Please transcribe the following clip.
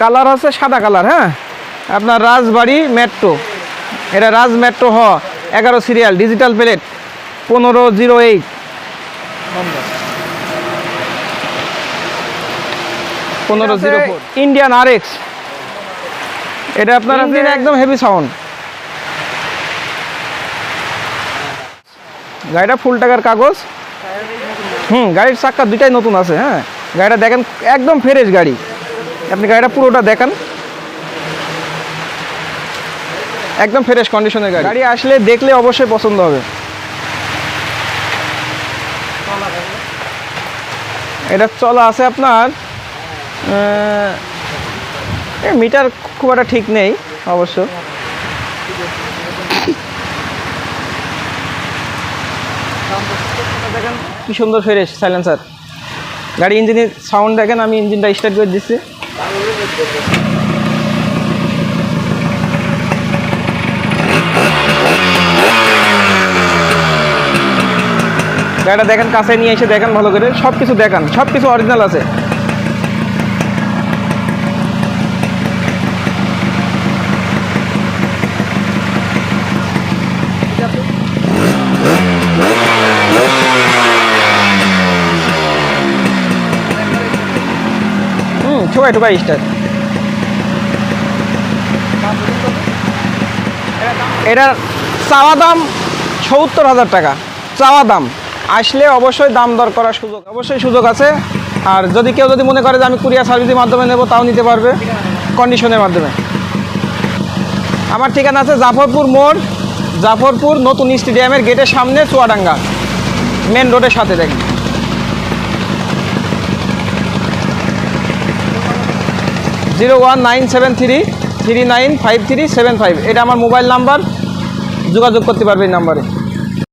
Colour আছে সাদা colour হ্যাঁ? আপনার রাজবাড়ি মেট্রো। এটা রাজ মেট্রো হ এগারো সিরিয়াল ডিজিটাল প্লেট পনেরো জিরো এইট পনেরো জিরো ইন্ডিয়ান আর এক্স এটা আপনার একদম হেভি সাউন্ড গাড়িটা ফুল টাকার কাগজ। হুম গাড়ির চাক্কা দুইটাই নতুন আছে হ্যাঁ? গাড়িটা দেখেন একদম ফ্রেশ গাড়ি। আপনি গাড়িটা পুরোটা দেখান। একদম ফ্রেশ কন্ডিশনের গাড়ি। গাড়ি আসলে দেখলে অবশ্যই পছন্দ হবে। এটা চলা আছে আপনার মিটার খুব একটা ঠিক নেই, অবশ্য। কি সুন্দর ফ্রেশ সাইলেন্সার গাড়ি ইঞ্জিনের সাউন্ড দেখেন, আমি ইঞ্জিনটা স্টার্ট করে দিচ্ছি। গাড়িটা দেখেন, কাছে নিয়ে এসে দেখেন ভালো করে। সব কিছু দেখান সব কিছু অরিজিনাল আছে। হুম ঠোকাই ঠোকাই স্টার্ট এটার চাওয়া দাম সত্তর হাজার টাকা। চাওয়া দাম। আসলে অবশ্যই দাম দর করার সুযোগ, অবশ্যই সুযোগ আছে। আর যদি কেউ যদি মনে করে যে আমি কুরিয়ার সার্ভিসের মাধ্যমে নেব, তাও নিতে পারবে কন্ডিশনের মাধ্যমে। আমার ঠিকানা আছে জাফরপুর মোড়, জাফরপুর নতুন স্টেডিয়ামের গেটের সামনে চুয়াডাঙ্গা। মেন রোডের সাথে দেখেন। Zero one nine seven three three nine five three seven five. এটা আমার মোবাইল নাম্বার, যোগাযোগ করতে পারবে এই নাম্বারে।